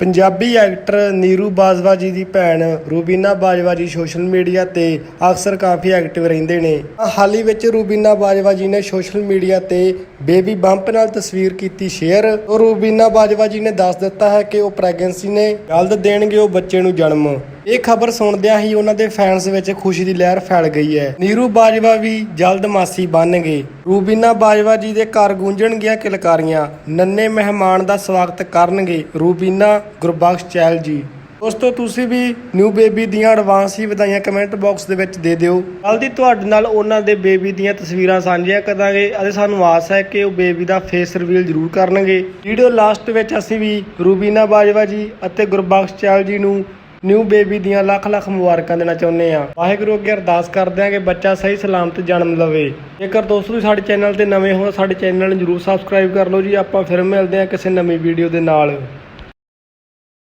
Punjabi actor Neeru Bajwa ਜੀ ਦੀ ਭੈਣ ਰੂਬੀਨਾ ਬਾਜਵਾ ਜੀ ਸੋਸ਼ਲ ਮੀਡੀਆ ਤੇ ਅਕਸਰ ਕਾਫੀ ਐਕਟਿਵ ਰਹਿੰਦੇ ਨੇ। ਹਾਲ ਹੀ ਵਿੱਚ ਰੂਬੀਨਾ ਬਾਜਵਾ ਜੀ ਨੇ ਸੋਸ਼ਲ ਮੀਡੀਆ ਤੇ ਬੇਬੀ ਬੰਪ ਨਾਲ ਤਸਵੀਰ ਕੀਤੀ ਸ਼ੇਅਰ। ਉਹ ਰੂਬੀਨਾ ਬਾਜਵਾ ਜੀ ਨੇ ਦੱਸ ਦਿੱਤਾ ਹੈ ਕਿ ਉਹ ਪ੍ਰੈਗਨੈਂਸੀ ਨੇ ਜਲਦ ਦੇਣਗੇ ਉਹ ਬੱਚੇ ਨੂੰ ਜਨਮ। ਇਹ ਖਬਰ ਸੁਣਦਿਆਂ ਹੀ ਉਹਨਾਂ ਦੇ ਫੈਨਸ ਵਿੱਚ ਖੁਸ਼ੀ ਦੀ ਲਹਿਰ ਫੈਲ ਗਈ ਹੈ। ਨੀਰੂ ਬਾਜਵਾ ਵੀ ਜਲਦ ਮਾਸੀ ਬਣਨਗੇ। ਰੂਬੀਨਾ ਬਾਜਵਾ ਜੀ ਦੇ ਘਰ ਗੂੰਜਣਗੀਆਂ ਕਿਲਕਾਰੀਆਂ। ਨੰਨੇ ਮਹਿਮਾਨ ਦਾ ਸਵਾਗਤ ਕਰਨਗੇ ਰੂਬੀਨਾ ਗੁਰਬਖਸ਼ ਚਹਿਲ ਜੀ। ਦੋਸਤੋ, ਤੁਸੀਂ ਵੀ ਨਿਊ ਬੇਬੀ ਦੀਆਂ ਐਡਵਾਂਸ ਹੀ ਵਧਾਈਆਂ ਕਮੈਂਟ ਬਾਕਸ ਦੇ ਵਿੱਚ ਦੇ ਦਿਓ। ਜਲਦੀ ਤੁਹਾਡੇ ਨਾਲ ਉਹਨਾਂ ਦੇ ਬੇਬੀ ਦੀਆਂ ਤਸਵੀਰਾਂ ਸਾਂਝੀਆਂ ਕਰਾਂਗੇ ਅਤੇ ਸਾਨੂੰ ਆਸ ਹੈ ਕਿ ਉਹ ਬੇਬੀ ਦਾ ਫੇਸ ਰਿਵੀਲ ਜ਼ਰੂਰ ਕਰਨਗੇ। ਵੀਡੀਓ ਲਾਸਟ ਵਿੱਚ ਅਸੀਂ ਵੀ ਰੂਬੀਨਾ ਬਾਜਵਾ ਜੀ ਅਤੇ ਗੁਰਬਖਸ਼ ਚਹਿਲ ਜੀ ਨੂੰ ਨਿਊ ਬੇਬੀ ਦੀਆਂ ਲੱਖ ਲੱਖ ਮੁਬਾਰਕਾਂ ਦੇਣਾ ਚਾਹੁੰਦੇ ਆ ਵਾਹਿਗੁਰੂ ਅੱਗੇ ਅਰਦਾਸ ਕਰਦੇ ਆ ਕਿ ਬੱਚਾ ਸਹੀ ਸਲਾਮਤ ਜਨਮ ਲਵੇ। ਜੇਕਰ ਦੋਸਤੋ ਤੁਸੀਂ ਸਾਡੇ ਚੈਨਲ ਤੇ ਨਵੇਂ ਹੋ ਸਾਡੇ ਚੈਨਲ ਨੂੰ ਜਰੂਰ ਸਬਸਕ੍ਰਾਈਬ ਕਰ ਲਓ ਜੀ। ਆਪਾਂ ਫਿਰ ਮਿਲਦੇ ਆ ਕਿਸੇ ਨਵੀਂ ਵੀਡੀਓ ਦੇ ਨਾਲ।